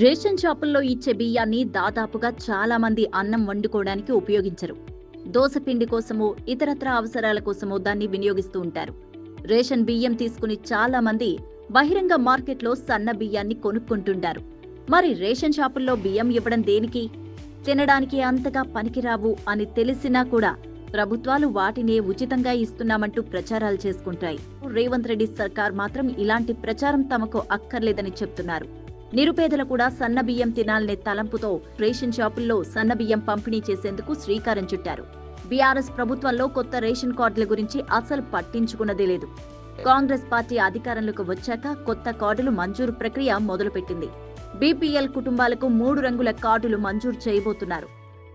Ration షాపుల్లో ఇచ్చే బియ్యాన్ని దాదాపుగా చాలా మంది అన్నం వండుకోవడానికి ఉపయోగించరు. దోసపిండి కోసమో ఇతరత్ర అవసరాల కోసమో దాన్ని వినియోగిస్తూ ఉంటారు. రేషన్ బియ్యం తీసుకుని చాలా మంది బహిరంగ మార్కెట్లో సన్న బియ్యాన్ని కొనుక్కుంటుంటారు. మరి రేషన్ షాపుల్లో బియ్యం ఇవ్వడం దేనికి? తినడానికి అంతగా పనికిరావు అని తెలిసినా కూడా ప్రభుత్వాలు వాటినే ఉచితంగా ఇస్తున్నామంటూ ప్రచారాలు చేసుకుంటాయి. రేవంత్ రెడ్డి సర్కార్ మాత్రం ఇలాంటి ప్రచారం తమకు అక్కర్లేదని చెప్తున్నారు. నిరుపేదలు కూడా సన్న బియ్యం తినాలనే తలంపుతో రేషన్ షాపుల్లో సన్న బియ్యం పంపిణీ చేసేందుకు శ్రీకారం చుట్టారు. బీఆర్ఎస్ ప్రభుత్వంలో కొత్త రేషన్ కార్డుల గురించి అసలు పట్టించుకున్నదే లేదు. కాంగ్రెస్ పార్టీ అధికారంలోకి వచ్చాక కొత్త కార్డులు మంజూరు ప్రక్రియ మొదలుపెట్టింది. బీపీఎల్ కుటుంబాలకు మూడు రంగుల కార్డులు మంజూరు చేయబోతున్నారు.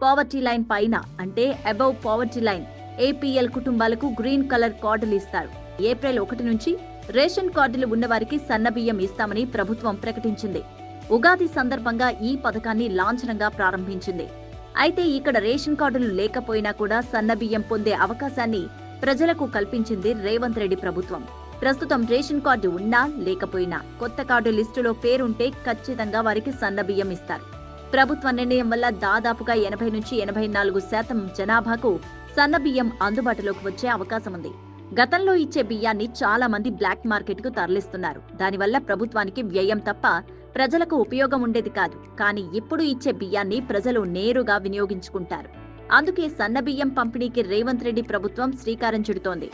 పావర్టీ లైన్ పైన అంటే అబౌవ్ పావర్టీ లైన్ ఏపీఎల్ కుటుంబాలకు గ్రీన్ కలర్ కార్డులు ఇస్తారు. ఏప్రిల్ ఒకటి నుంచి రేషన్ కార్డులు ఉన్నవారికి సన్నబియ్యం ఇస్తామని ప్రభుత్వం ప్రకటించింది. ఉగాది సందర్భంగా ఈ పథకాన్ని లాంఛనంగా ప్రారంభించింది. అయితే ఇక్కడ రేషన్ కార్డులు లేకపోయినా కూడా సన్నబియ్యం పొందే అవకాశాన్ని ప్రజలకు కల్పించింది రేవంత్ రెడ్డి ప్రభుత్వం. ప్రస్తుతం రేషన్ కార్డు ఉన్నా లేకపోయినా కొత్త కార్డు లిస్టులో పేరుంటే ఖచ్చితంగా వారికి సన్నబియ్యం ఇస్తారు. ప్రభుత్వ నిర్ణయం వల్ల దాదాపుగా ఎనభై నుంచి ఎనభై నాలుగు శాతం జనాభాకు సన్నబియ్యం అందుబాటులోకి వచ్చే అవకాశం ఉంది గతంలో ఇచ్చే బియ్యాన్ని చాలా మంది బ్లాక్ మార్కెట్కు తరలిస్తున్నారు. దానివల్ల ప్రభుత్వానికి వ్యయం తప్ప ప్రజలకు ఉపయోగం ఉండేది కాదు. కానీ ఇప్పుడు ఇచ్చే బియ్యాన్ని ప్రజలు నేరుగా వినియోగించుకుంటారు. అందుకే సన్నబియ్యం పంపిణీకి రేవంత్ రెడ్డి ప్రభుత్వం శ్రీకారం చుడుతోంది.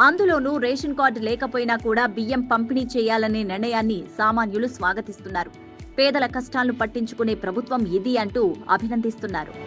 అందులోనూ రేషన్ కార్డు లేకపోయినా కూడా బియ్యం పంపిణీ చేయాలనే నిర్ణయాన్ని సామాన్యులు స్వాగతిస్తున్నారు. పేదల కష్టాలను పట్టించుకునే ప్రభుత్వం ఇది అంటూ అభినందిస్తున్నారు.